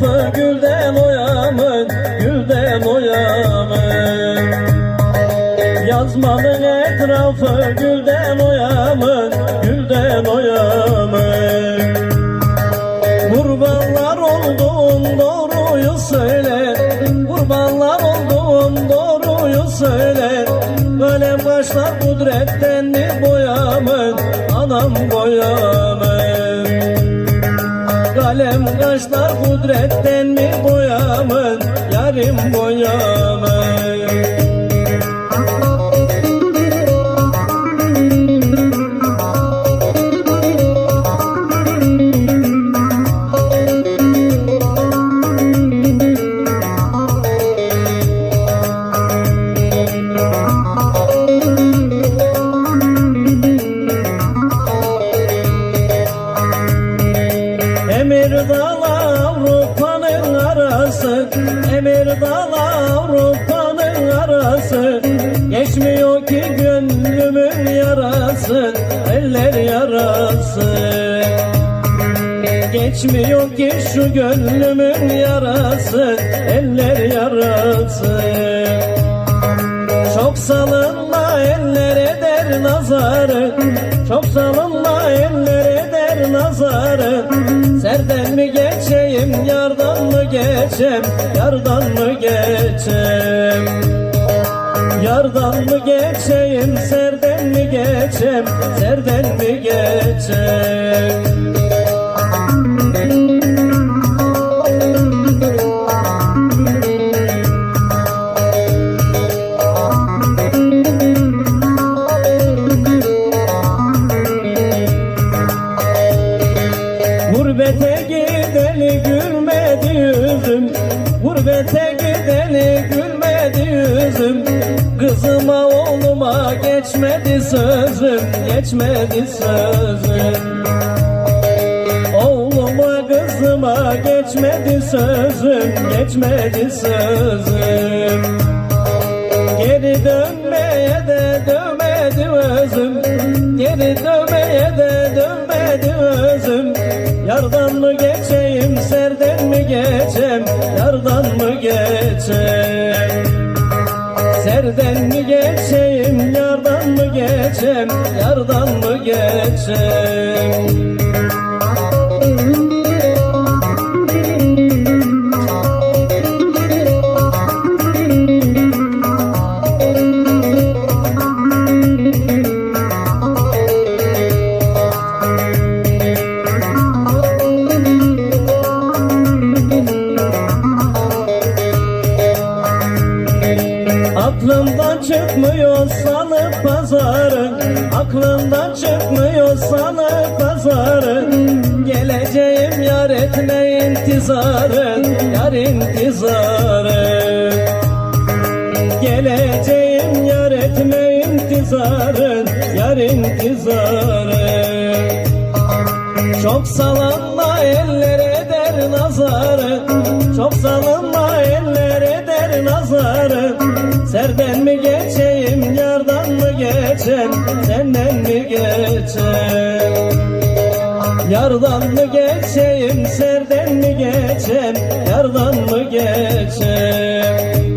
etrafı gülden oyamın Gülden oyamın. Yazmanın etrafı gülden oyamın Gülden oyamın. Kurbanlar olduğum doğruyu söyle Kurbanlar olduğum doğruyu söyle. Böyle başlar kudretten mi boyamın Anam boyamın Kalem kaşlar kudretten mi boyamın? Yarim boyamın Avrupa'nın arası Emir dağla Avrupa'nın arası. Geçmiyor ki gönlümün yarası Eller yarası. Geçmiyor ki şu gönlümün yarası Eller yarası. Çok salınma ellere der nazarı. Çok salınma nazarı Serden mi geçeyim yardan mı geçem Yardan mı geçem Yardan mı geçeyim serden mi geçem Serden mi geçem Gurbete gideli gülmedi yüzüm. Kızıma oğluma geçmedi sözüm Geçmedi sözüm. Oğluma kızıma geçmedi sözüm Geçmedi sözüm. Geri dönmeye de dönmedi özüm. Geri dönmeye de dönmedi özüm. Yardan mı mi geçem Yardan mı geçem? Serden mi geçeyim yardan mı geçem Yardan mı geçem Aklımdan çıkmıyor salı pazarı. Aklımdan çıkmıyor salı pazarı. Geleceğim yar etme intizarı Yar intizarı. Geleceğim yar etme intizarı Yar intizarı. Çok salınma ellere der nazarı. Çok salınma ellere der nazarı geçem Yardan mı geçeyim serden mi geçem? Yardan mı geçem